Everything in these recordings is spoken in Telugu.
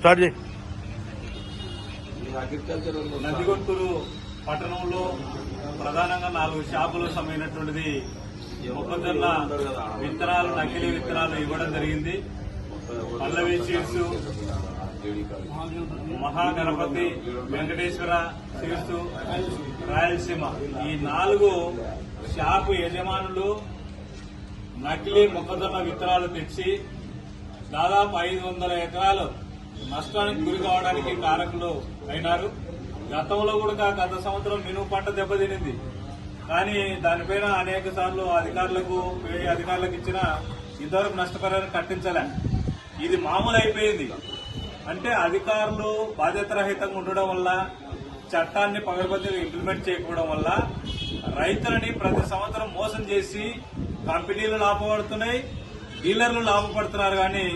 స్టార్ట్ చేయి. నందికొట్కూరు పట్టణంలో ప్రధానంగా నాలుగు షాపులు సమైనటువంటిది మొక్కజొన్న విత్తనాలు నకిలీ విత్తనాలు ఇవ్వడం జరిగింది. Pallavi seeds Mahaganapathi Venkateshwara seeds Rayalaseema. ఈ నాలుగు షాపు యజమానులు నకిలీ మొక్కజొన్న విత్తనాలు తెచ్చి దాదాపు ఐదు వందల ఎకరాలు నష్టానికి గురి కావడానికి కారకులు అయినారు. గతంలో కూడా గత సంవత్సరం మినుము పంట దెబ్బతినింది. కానీ దానిపైన అనేక సార్లు అధికారులకు అధికారులకు ఇచ్చిన ఇంతవరకు నష్టపరిహారం కట్టించలే. ఇది మామూలు అయిపోయింది. అంటే అధికారులు బాధ్యతరహితంగా ఉండడం వల్ల చట్టాన్ని పగడబద్దిగా ఇంప్లిమెంట్ చేయకపోవడం వల్ల రైతులని ప్రతి సంవత్సరం మోసం చేసి కంపెనీలు లాభపడుతున్నాయి డీలర్లు లాభపడుతున్నారు. కానీ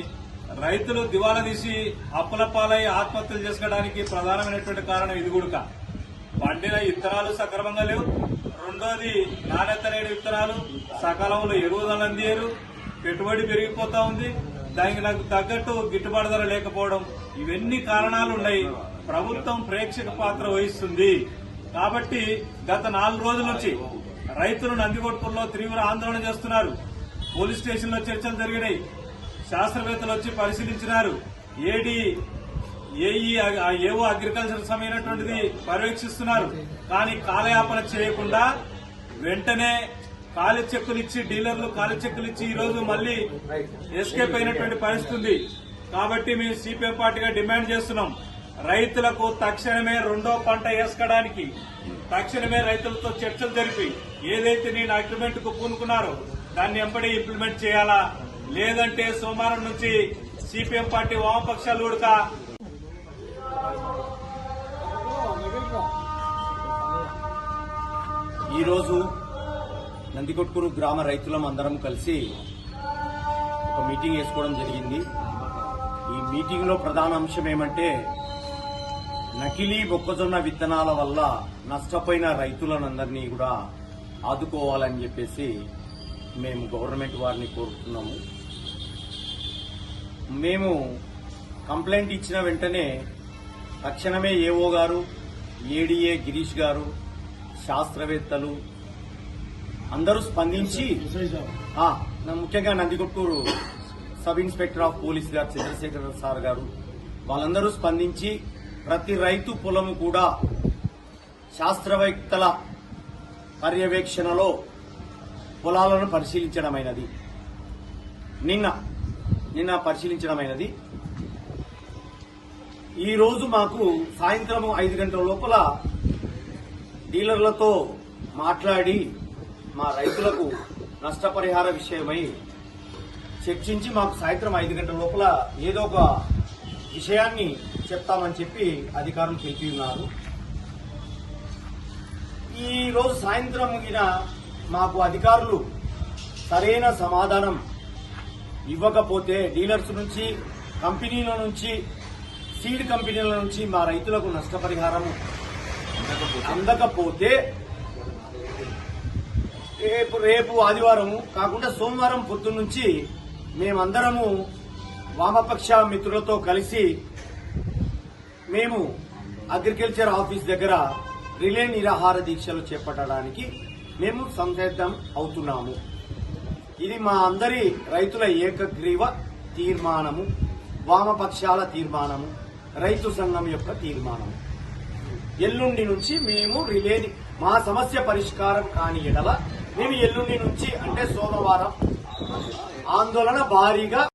రైతులు దివాలా తీసి అప్పుల పాలై ఆత్మహత్యలు చేసుకోవడానికి ప్రధానమైనటువంటి కారణం ఇది కూడా పండిన విత్తనాలు సక్రమంగా లేవు. రెండోది నాణ్యత లేని విత్తనాలు సకాలంలో ఎరువుదల అందియరు పెట్టుబడి పెరిగిపోతా ఉంది. దానికి నాకు తగ్గట్టు గిట్టుబాటు ధర లేకపోవడం ఇవన్నీ కారణాలు ఉన్నాయి. ప్రభుత్వం ప్రేక్షక పాత్ర వహిస్తుంది. కాబట్టి గత నాలుగు రోజుల నుంచి రైతులు నందికొట్కూరులో తీవ్ర ఆందోళన చేస్తున్నారు. పోలీస్ స్టేషన్లో చర్చలు జరిగినాయి. శాస్త్రవేత్తలు వచ్చి పరిశీలించినారు. ఏడి ఏఈ ఏవో అగ్రికల్చర్ సమైనటువంటిది పర్యవేక్షిస్తున్నారు. కానీ కాలయాపన చేయకుండా వెంటనే ఖాళీ చెక్కులు ఇచ్చి డీలర్లు ఖాళీ చెక్కులు ఇచ్చి ఈ రోజు మళ్ళీ ఎస్కేప్ అయినటువంటి పరిస్థితి కాబట్టి మేము సిపిఎం పార్టీగా డిమాండ్ చేస్తున్నాం. రైతులకు తక్షణమే రెండో పంట వేసుకోవడానికి తక్షణమే రైతులతో చర్చలు జరిపి ఏదైతే నేను అగ్రిమెంట్కు పూనుకున్నారో దాన్ని ఎంబడి ఇంప్లిమెంట్ చేయాలా? లేదంటే సోమవారం నుంచి సిపిఎం పార్టీ వామపక్షాలు ఉడక ఈరోజు నందికొట్కూరు గ్రామ రైతులం అందరం కలిసి ఒక మీటింగ్ వేసుకోవడం జరిగింది. ఈ మీటింగ్లో ప్రధాన అంశం ఏమంటే నకిలీ మొక్కజొన్న విత్తనాల వల్ల నష్టపోయిన రైతులనందరినీ కూడా ఆదుకోవాలని చెప్పేసి మేము గవర్నమెంట్ వారిని కోరుతున్నాము. మేము కంప్లైంట్ ఇచ్చిన వెంటనే తక్షణమే ఏఓ గారు ఏడీఏ గిరీష్ గారు శాస్త్రవేత్తలు అందరూ స్పందించి నా- ముఖ్యంగా Nandikotkur sub inspector of police గారు చంద్రశేఖర్ సార్ గారు వాళ్ళందరూ స్పందించి ప్రతి రైతు పొలము కూడా శాస్త్రవేత్తల పర్యవేక్షణలో పొలాలను పరిశీలించడమైనది. నిన్న నిన్న పరిశీలించడమైనది. ఈరోజు మాకు సాయంత్రం ఐదు గంటల లోపల డీలర్లతో మాట్లాడి మా రైతులకు నష్టపరిహార విషయమై చర్చించి మాకు సాయంత్రం ఐదు గంటల లోపల ఏదో ఒక విషయాన్ని చెప్తామని చెప్పి అధికారులు తెలిపి ఉన్నారు ఈరోజు సాయంత్రం ముగిన మాకు అధికారులు సరైన సమాధానం ఇవ్వకపోతే డీలర్స్ నుంచి కంపెనీల నుంచి సీడ్ కంపెనీల నుంచి మా రైతులకు నష్టపరిహారం అందకపోతే? రేపు రేపు ఆదివారం కాకుండా సోమవారం పొద్దున్న నుంచి మేమందరము వామపక్ష మిత్రులతో కలిసి మేము అగ్రికల్చర్ ఆఫీస్ దగ్గర రిలే నిరాహార దీక్షలు చేపట్టడానికి మేము సంసిద్ధం అవుతున్నాము. ఇది మా అందరి రైతుల ఏకగ్రీవ తీర్మానము వామపక్షాల తీర్మానము రైతు సంఘం యొక్క తీర్మానము. ఎల్లుండి నుంచి మేము రిలేని మా సమస్య పరిష్కారం కాని ఎడల మేము ఎల్లుండి నుంచి అంటే సోమవారం ఆందోళన భారీగా